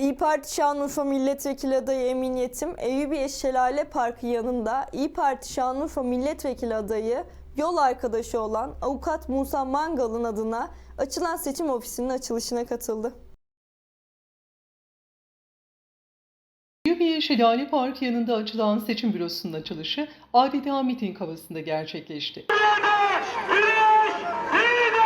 İyi Parti Şanlıurfa Milletvekili adayı Emin Yetim, Eyüpiye Şelale Parkı yanında İyi Parti Şanlıurfa Milletvekili adayı yol arkadaşı olan avukat Musa Mangal'ın adına açılan seçim ofisinin açılışına katıldı. Eyüpiye Şelale Parkı yanında açılan seçim bürosunun açılışı adeta miting havasında gerçekleşti. Güneş yeniden doğacaktır.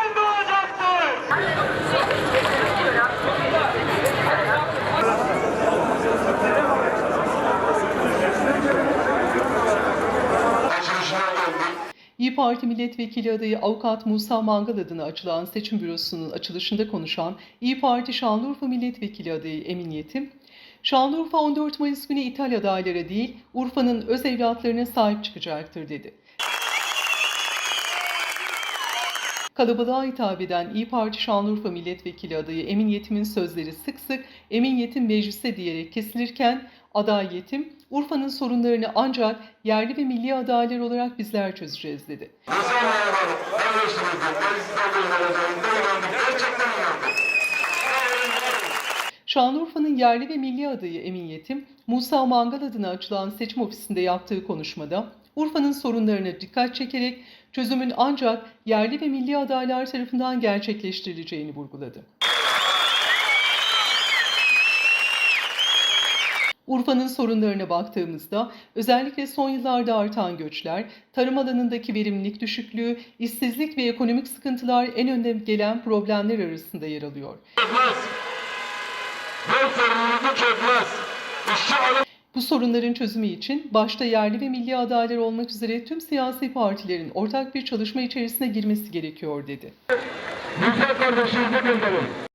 İyi Parti Milletvekili adayı avukat Musa Mangal adına açılan seçim bürosunun açılışında konuşan İyi Parti Şanlıurfa Milletvekili adayı Emin Yetim, Şanlıurfa 14 Mayıs günü ithal adaylara değil, Urfa'nın öz evlatlarına sahip çıkacaktır dedi. Kalabalığa hitap eden İyi Parti Şanlıurfa Milletvekili adayı Emin Yetim'in sözleri sık sık Emin Yetim mecliste diyerek kesilirken aday Yetim, Urfa'nın sorunlarını ancak yerli ve milli adaylar olarak bizler çözeceğiz dedi. Şanlıurfa'nın yerli ve milli adayı Emin Yetim, Musa Mangal adına açılan seçim ofisinde yaptığı konuşmada Urfa'nın sorunlarına dikkat çekerek çözümün ancak yerli ve milli adaylar tarafından gerçekleştirileceğini vurguladı. Urfa'nın sorunlarına baktığımızda özellikle son yıllarda artan göçler, tarım alanındaki verimlilik düşüklüğü, işsizlik ve ekonomik sıkıntılar en önde gelen problemler arasında yer alıyor. İşçi alım Bu sorunların çözümü için başta yerli ve milli adaylar olmak üzere tüm siyasi partilerin ortak bir çalışma içerisine girmesi gerekiyor dedi. Musa kardeşinizi gönderin.